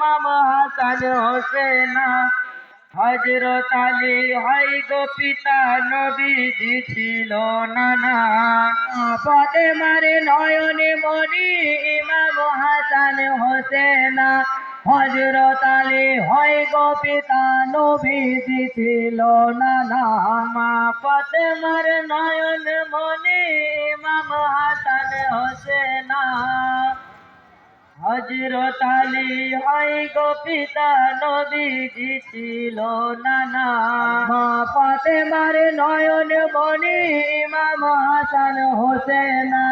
ইমাম হাসান হোসেনা। হজরত আলী হয় গো পিতা, নবীজি ছিল নানা। পদে মারে নয়নে মনি ইমাম হাসান হোসেনা। হজরত আলী হয় গো পিতা, নবীজি ছিল নানা। মা পদে মারে নয়ন মনি ইমাম হাসান হোসেনা। হজরত আলী হয় গো পিতা নবীজি ছিল নানা। মা পাতে মারে নয়ন মনি ইমাম হাসান হোসেনা।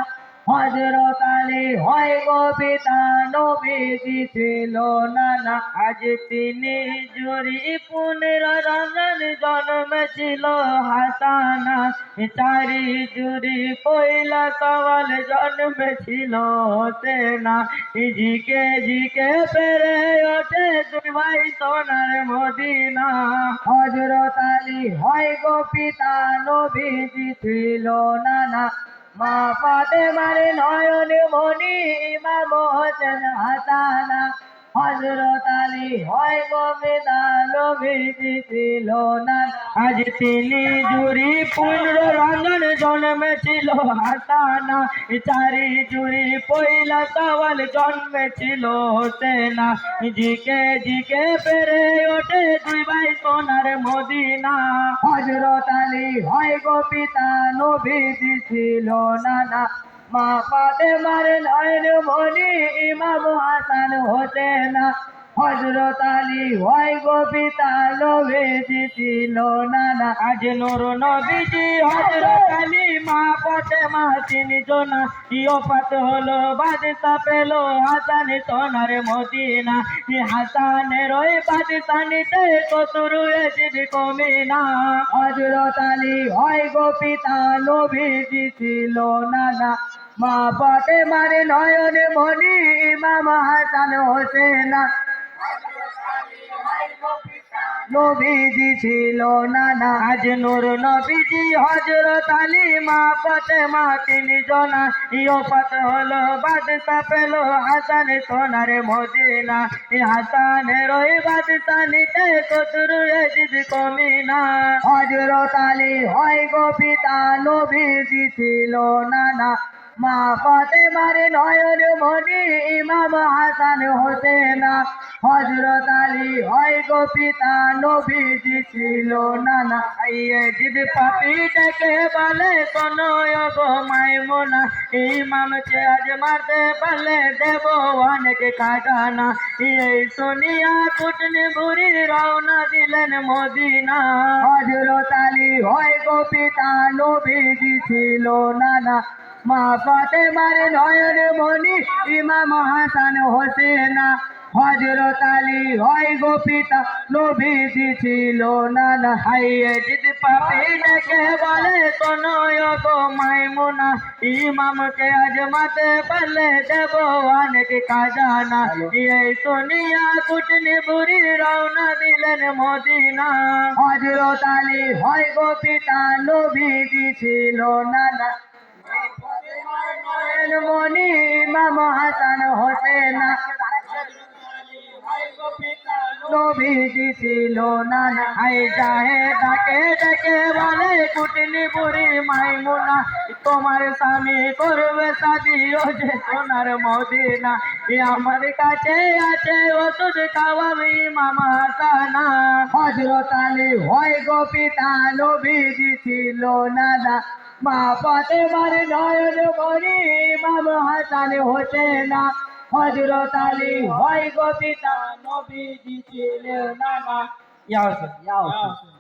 হজরত আলী, হয় পিতা, নবীজি ছিল নানা। আজ তিনি জুরি পুনের রঙন জন্ম ছিল হাসানা। চারি জুরি পয়লা সওয়াল জন্ম ছিল হোসেনা জিকে জিকে পেরে ওঠে দুই ভাই সোনার মদিনা। হজরত আলী, হয় গোপিতা নবীজি ছিল নানা। মা পাতে মারে নয়ন মনি ইমাম হোসেন হাসানা। হজরত আলী হয় পিতা নবীজি ছিল না আজ তিনি জুরি পুনর রঙন জন্মে ছিল হাসানা। চারি জুরি পয়লা সওয়াল জন্মে ছিল হোসেনা। জিকে জিকে পেরে ওঠে দুই ভাই সোনার মদিনা। হজরত আলী হয় গো পিতা নবীজি ছিল নানা। মা পাতে মারে নয়ন মনি ইমাম হাসান হোসেনা হজরত আলী, হয় গো পিতা নবীজি ছিল নানা। আজ নূর নবীজি হজরত আলী মা পথে মা তিনি জোনা। ইয়ফাত হলো বাদশা, পেল হাসান সোনার মদিনা। ই হাসানের ওই বাদশানিতে কসুরু এসিদ কমিনা। হজরত আলী, হয় গো পিতা নবীজি ছিল নানা। মা পথে মারে নয়ন মনি ইমাম হাসান। হোসেনা নবীজি ছিল নানা আজ নূর নবীজি হজরত আলী। মা পথে মা তিনি জনা ইয়ফাত হলো বাদশা পেল হাসান সোনার মদিনা। ই হাসানের ওই বাদশা নিতে কতুরু এজিদ কমিনা। হজরত আলী, হয় গো পিতা নবীজি ছিল নানা মা মারে নয়ন মনি ইমাম হাসান হোসেনা হজরত আলী, হয় গো পিতা, নবীজি ছিল নানা আইয়ে জিদ পাপি ডেকে বলে, শোনো গো মাইমুনা ইমামকে আজ মারতে পারলে দেব অনেক খাজানা এই শুনিয়া কুটনি বুড়ি রওনা দিলেন মদিনা। হজরত আলী, হয় গো পিতা, নবীজি ছিল নানা মা পাতে মারে নয়ন মনি ইমাম হাসান হোসেনা, হজরত আলী, হয় গো পিতা, নবীজি ছিল নানা হাইয়ে। জিদ পাপি ডেকে বলে, শোনো গো মাইমুনা, ইমামকে আজমাতে পারলে দেব অনেক খাজানা। এই শুনিয়া কুটনি বুড়ি রওনা দিলেন মদিনা। হজরত আলী, হয় গো পিতা, নবীজি ছিল নানা নবীজি ছিল নানা আই যাহে ডাকে ডাকে বলে, কুটনি বুড়ি মাইমুনা, তোমার স্বামী করবে সাদি ও যে সোনার মদিনা। আমার কাছে আছে ওষুধ খাওয়াবি মামা হাসানা হজরত আলী হয় গো পিতা নবীজি ছিল নানা মা পথে মারে নয়ন মনি ইমাম হাসান হোসেনা। হজরত আলী হয় গো পিতা নবীজি ছিলেন নানা ইয়া হোসেন ইয়া হোসেন।